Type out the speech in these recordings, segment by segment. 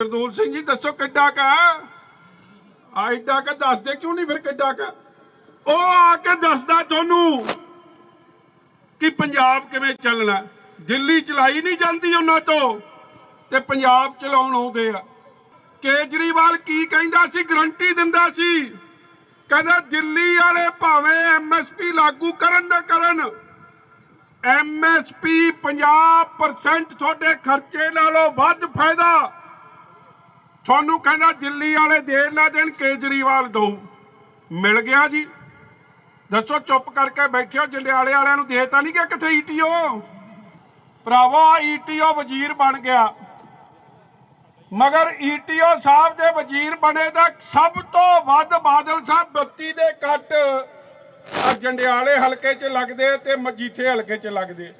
ਸਰਦੂਲ ਸਿੰਘ ਜੀ, ਦੱਸੋ ਕਿੱਡਾ ਕਾ ਆਇਡਾ ਕਾ ਦੱਸਦੇ ਕਿਉਂ ਨਹੀਂ ਫਿਰ ਕਿੱਡਾ ਕਾ? ਉਹ ਆ ਕੇ ਦੱਸਦਾ ਤੁਹਾਨੂੰ ਕਿ ਪੰਜਾਬ ਕਿਵੇਂ ਚੱਲਣਾ ਦਿੱਲੀ ਚਲਾਈ ਨਹੀਂ ਜਾਂਦੀ ਉਹਨਾਂ ਤੋਂ ਤੇ ਪੰਜਾਬ ਚਲਾਉਣ ਆਉਂਦੇ ਆ। ਕੇਜਰੀਵਾਲ ਕੀ ਕਹਿੰਦਾ ਸੀ? ਗਰੰਟੀ ਦਿੰਦਾ ਸੀ। ਕਹਿੰਦਾ ਦਿੱਲੀ ਵਾਲੇ ਭਾਵੇਂ ਐਮਐਸਪੀ ਲਾਗੂ ਕਰਨ ਨਾ ਕਰਨ ਐਮਐਸਪੀ 50% ਤੁਹਾਡੇ ਖਰਚੇ ਨਾਲੋਂ ਵੱਧ ਫਾਇਦਾ। ਤੁਹਾਨੂੰ ਕਹਿੰਦਾ ਦਿੱਲੀ ਵਾਲੇ ਦੇਣ ਨਾ ਦੇਣ ਕੇਜਰੀਵਾਲ ਦੋ ਮਿਲ ਗਿਆ ਜੀ। ਦੱਸੋ ਚੁੱਪ ਕਰਕੇ ਬੈਠਿਓ, ਜੰਡਿਆਲੇ ਵਾਲਿਆਂ ਨੂੰ ਦੇਤਾ ਨਹੀਂ ਕਿ ਕਿੱਥੇ ਈਟੀਓ ਭਰਾਵੋ ਈਟੀਓ ਵਜ਼ੀਰ ਬਣ ਗਿਆ। ਮਗਰ ਈਟੀਓ ਸਾਹਿਬ ਦੇ ਵਜ਼ੀਰ ਬਣੇ ਦਾ ਸਭ ਤੋਂ ਵੱਧ ਬਾਦਲ ਸਾਹਿਬ ਬੱਤੀ ਦੇ ਕੱਟ। ਜੰਡਿਆਲੇ ਹਲਕੇ 'ਚ ਲੱਗਦੇ ਤੇ ਮਜੀਠੇ ਹਲਕੇ 'ਚ ਲੱਗਦੇ।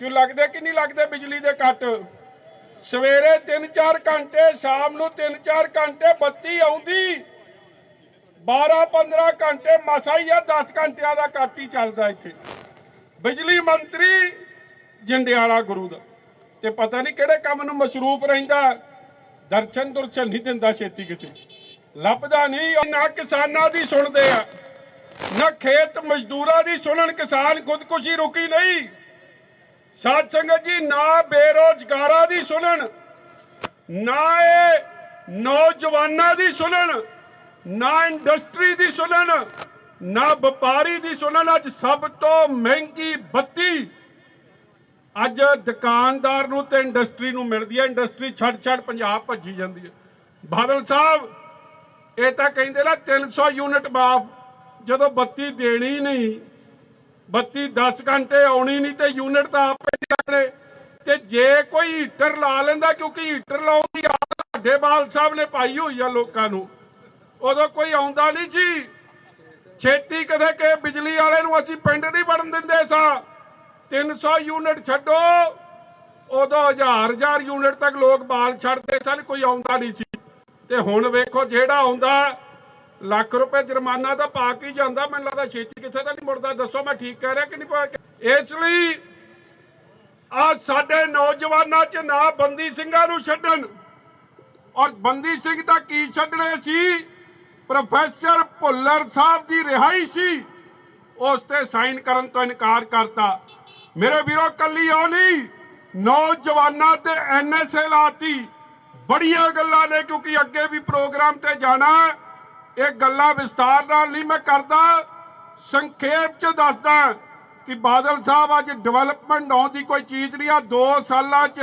ਕਿਉਂ ਲੱਗਦੇ ਕਿ ਨਹੀਂ ਲੱਗਦੇ ਬਿਜਲੀ ਦੇ ਕੱਟ? ਸਵੇਰੇ 3-4 ਘੰਟੇ, ਸ਼ਾਮ ਨੂੰ 3-4 ਘੰਟੇ ਬੱਤੀ ਆਉਂਦੀ। 12-15 ਘੰਟੇ ਮਸਾ ਹੀ ਆ 10 ਘੰਟਿਆਂ ਦਾ ਕੱਟ ਹੀ ਚੱਲਦਾ ਇੱਥੇ। ਬਿਜਲੀ ਮੰਤਰੀ ਜੰਡਿਆਲਾ ਗੁਰੂ ਦਾ। ਤੇ ਪਤਾ ਨਹੀਂ ਕਿਹੜੇ ਕੰਮ ਨੂੰ ਮਸ਼ਰੂਫ ਰਹਿੰਦਾ। ਦਰਸ਼ਨ ਦੁਰਸ਼ਨ ਨਹੀਂ ਦਿੰਦਾ ਛੇਤੀ ਕਿਤੇ। ਲੱਭਦਾ ਨਹੀਂ, ਨਾ ਕਿਸਾਨਾਂ ਦੀ ਸੁਣਦੇ ਆ। ਨਾ ਖੇਤ ਮਜ਼ਦੂਰਾਂ ਦੀ ਸੁਣਨ, ਕਿਸਾਨ ਖੁਦਕੁਸ਼ੀ ਰੁਕੀ ਨਹੀਂ। ਸਾਧ ਸੰਗਤ ਜੀ, ਨਾ ਬੇਰੋਜ਼ਗਾਰਾਂ ਦੀ ਸੁਣਨ, ਨਾ ਇਹ ਨੌਜਵਾਨਾਂ ਦੀ ਸੁਣਨ, ਨਾ ਇੰਡਸਟਰੀ ਦੀ ਸੁਣਨ, ਨਾ ਵਪਾਰੀ ਦੀ ਸੁਣਨ। ਅੱਜ ਸਭ ਤੋਂ ਮਹਿੰਗੀ ਬੱਤੀ ਅੱਜ ਦੁਕਾਨਦਾਰ ਨੂੰ ਤੇ ਇੰਡਸਟਰੀ ਨੂੰ ਮਿਲਦੀ ਹੈ। ਇੰਡਸਟਰੀ ਛੱਡ ਛੱਡ ਪੰਜਾਬ ਭੱਜੀ ਜਾਂਦੀ ਹੈ। ਬਾਦਲ ਸਾਹਿਬ, ਇਹ ਤਾਂ ਕਹਿੰਦੇ ਨਾ 300 ਯੂਨਿਟ ਮਾਫ ਜਦੋਂ ਬੱਤੀ ਦੇਣੀ ਨਹੀਂ ਬੱਤੀ 10 ਘੰਟੇ ਆਉਣੀ ਨਹੀਂ ਤੇ ਯੂਨਿਟ ਤਾਂ ਆਪੇ ਜਾਣੇ ਤੇ ਜੇ ਕੋਈ ਹੀਟਰ ਲਾ ਲੈਂਦਾ, ਕਿਉਂਕਿ ਹੀਟਰ ਲਾਉਣ ਦੀ ਆਦਤ ਸਾਡੇ ਸਾਹਿਬ ਨੇ ਪਾਈ ਹੋਈ ਆ ਲੋਕਾਂ ਨੂੰ। ਉਦੋਂ ਕੋਈ ਆਉਂਦਾ ਨਹੀਂ ਸੀ। ਛੇਤੀ ਕਦੇ ਕਿ ਬਿਜਲੀ ਵਾਲੇ ਨੂੰ ਅਸੀਂ ਪਿੰਡ ਨਹੀਂ ਵੜਨ ਦਿੰਦੇ ਸਾਂ। 300 ਯੂਨਿਟ ਛੱਡੋ। ਉਦੋਂ ਹਜ਼ਾਰ ਹਜ਼ਾਰ ਯੂਨਿਟ ਤੱਕ ਲੋਕ ਬਾਲ ਛੱਡਦੇ ਸਨ, ਕੋਈ ਆਉਂਦਾ ਨਹੀਂ ਸੀ। ਤੇ ਹੁਣ ਵੇਖੋ ਜਿਹੜਾ ਆਉਂਦਾ ਲੱਖ ਰੁਪਏ ਜੁਰਮਾਨਾ ਤਾਂ ਪਾ ਕੇ ਜਾਂਦਾ, ਮੈਨੂੰ ਲੱਗਦਾ ਛੇਤੀ ਕਿੱਥੇ ਤਾਂ ਨਹੀਂ ਮੁੜਦਾ। ਦੱਸੋ ਮੈਂ ਠੀਕ ਕਹਿ ਰਿਹਾ ਕਿ ਨਹੀਂ ਪਾ ਕੇ ਇਸ ਲਈ ਆ ਸਾਡੇ ਨੌਜਵਾਨਾਂ 'ਚ ਨਾ ਬੰਦੀ ਸਿੰਘਾਂ ਨੂੰ ਛੱਡਣ। ਔਰ ਬੰਦੀ ਸਿੰਘ ਤਾਂ ਕੀ ਛੱਡਣੇ ਸੀ? ਪ੍ਰੋਫੈਸਰ ਭੁੱਲਰ ਸਾਹਿਬ ਦੀ ਰਿਹਾਈ ਸੀ। ਉਸ ਤੇ ਸਾਈਨ ਕਰਨ ਤੋਂ ਇਨਕਾਰ ਕਰਤਾ। ਮੇਰੇ ਵੀਰੋ ਕੱਲੀ ਉਹ ਨਹੀਂ, ਨੌਜਵਾਨਾਂ ਤੇ ਐਨਐਸਏ ਲਾਤੀ। ਬੜੀਆਂ ਗੱਲਾਂ ਨੇ, ਕਿਉਂਕਿ ਅੱਗੇ ਵੀ ਪ੍ਰੋਗਰਾਮ ਤੇ ਜਾਣਾ ਇਹ ਗੱਲਾਂ ਵਿਸਤਾਰ ਨਾਲ ਨਹੀਂ ਮੈਂ ਕਰਦਾ। ਸੰਖੇਪ ਚ ਦੱਸਦਾ ਕਿ ਬਾਦਲ ਸਾਹਿਬ ਅੱਜ ਡਿਵੈਲਪਮੈਂਟ ਹੋਣ ਦੀ ਕੋਈ ਚੀਜ਼ ਨਹੀਂ। ਆ 2 ਸਾਲਾਂ ਚ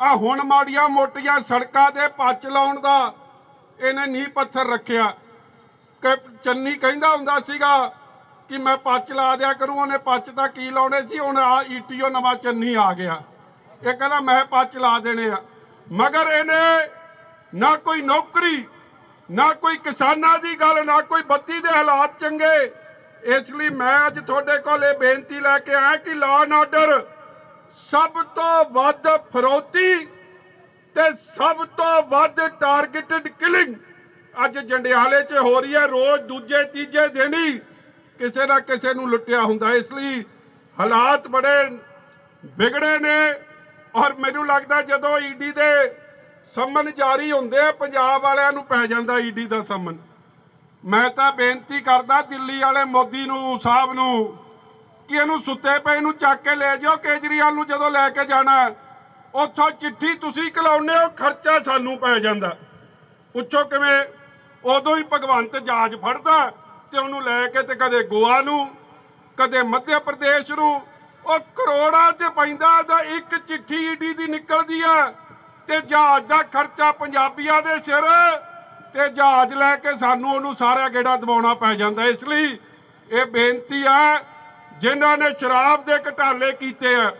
ਆ ਹੁਣ ਮਾੜੀਆਂ ਮੋਟੀਆਂ ਸੜਕਾਂ ਦੇ ਪੱਚ ਲਾਉਣ ਦਾ ਇਹਨੇ ਨੀਂਹ ਪੱਥਰ ਰੱਖਿਆ। ਕਿ ਚੰਨੀ ਕਹਿੰਦਾ ਹੁੰਦਾ ਸੀਗਾ ਕਿ ਮੈਂ ਪੱਚ ਲਾ ਦਿਆ ਕਰੂੰ, ਉਹਨੇ ਪੱਚ ਤਾਂ ਕੀ ਲਾਉਣੇ ਸੀ? ਹੁਣ ਆ ਈਟੀਓ ਨਵਾਂ ਚੰਨੀ ਆ ਗਿਆ। ਇਹ ਕਹਿੰਦਾ ਮੈਂ ਪੱਚ ਲਾ ਦੇਣੇ ਆ। ਮਗਰ ਇਹਨੇ ਨਾ ਕੋਈ ਨੌਕਰੀ ਨਾ ਕੋਈ ਕਿਸਾਨਾਂ ਦੀ ਗੱਲ, ਨਾ ਕੋਈ ਬੱਤੀ ਦੇ ਹਾਲਾਤ ਚੰਗੇ। ਇਸ ਲਈ ਮੈਂ ਅੱਜ ਤੁਹਾਡੇ ਕੋਲ ਇਹ ਬੇਨਤੀ ਲੈ ਕੇ ਆਇਆ ਕਿ ਲਾਅ ਐਂਡ ਆਰਡਰ ਸਭ ਤੋਂ ਵੱਧ ਫਰੋਤੀ ਤੇ ਸਭ ਤੋਂ ਵੱਧ ਟਾਰਗੇਟਡ ਕਿਲਿੰਗ ਅੱਜ ਜੰਡਿਆਲੇ 'ਚ ਹੋ ਰਹੀ ਹੈ, ਰੋਜ਼ ਦੂਜੇ, ਤੀਜੇ ਦਿਨ ਹੀ ਕਿਸੇ ਨਾ ਕਿਸੇ ਨੂੰ ਲੁੱਟਿਆ ਹੁੰਦਾ। ਇਸ ਲਈ ਹਾਲਾਤ ਬੜੇ ਵਿਗੜੇ ਨੇ ਔਰ ਮੈਨੂੰ ਲੱਗਦਾ ਜਦੋਂ ਈਡੀ ਦੇ ਸੰਮਨ ਜਾਰੀ ਹੁੰਦੇ ਪੰਜਾਬ ਵਾਲਿਆਂ ਨੂੰ ਪੈ ਜਾਂਦਾ ਈਡੀ ਦਾ ਸੰਮਨ। ਮੈਂ ਤਾਂ ਬੇਨਤੀ ਕਰਦਾ ਦਿੱਲੀ ਵਾਲੇ ਮੋਦੀ ਨੂੰ, ਸਾਹਿਬ ਨੂੰ, ਕਿ ਇਹਨੂੰ ਸੁੱਤੇ ਪਏ ਨੂੰ ਚੱਕ ਕੇ ਲੈ ਜਾਓ, ਕੇਜਰੀਵਾਲ ਨੂੰ ਜਦੋਂ ਲੈ ਕੇ ਜਾਣਾ, ਉੱਥੋਂ ਚਿੱਠੀ ਤੁਸੀਂ ਕਲਾਉਨੇ ਹੋ, ਖਰਚਾ ਸਾਨੂੰ ਪੈ ਜਾਂਦਾ। ਪੁੱਛੋ ਕਿਵੇਂ, ਉਦੋਂ ਹੀ ਭਗਵੰਤ ਜਾਜ ਫੜਦਾ ਤੇ ਉਹਨੂੰ ਲੈ ਕੇ ਤੇ ਕਦੇ ਗੋਆ ਨੂੰ, ਕਦੇ ਮੱਧ ਪ੍ਰਦੇਸ਼ ਨੂੰ, ਉਹ ਕਰੋੜਾਂ ਤੇ ਪੈਂਦਾ ਦਾ ਇੱਕ ਚਿੱਠੀ ਈਡੀ ਦੀ ਨਿਕਲਦੀ ਆ। ਤੇ ਜਹਾਜ਼ ਦਾ ਖਰਚਾ ਪੰਜਾਬੀਆਂ ਦੇ ਸਿਰ ਤੇ ਜਹਾਜ਼ ਲੈ ਕੇ ਸਾਨੂੰ ਉਹਨੂੰ ਸਾਰਾ ਗੇੜਾ ਦਬਾਉਣਾ ਪੈ ਜਾਂਦਾ ਇਸ ਲਈ ਇਹ ਬੇਨਤੀ ਹੈ, ਜਿਨ੍ਹਾਂ ਨੇ ਸ਼ਰਾਬ ਦੇ ਘਟਾਲੇ ਕੀਤੇ ਆ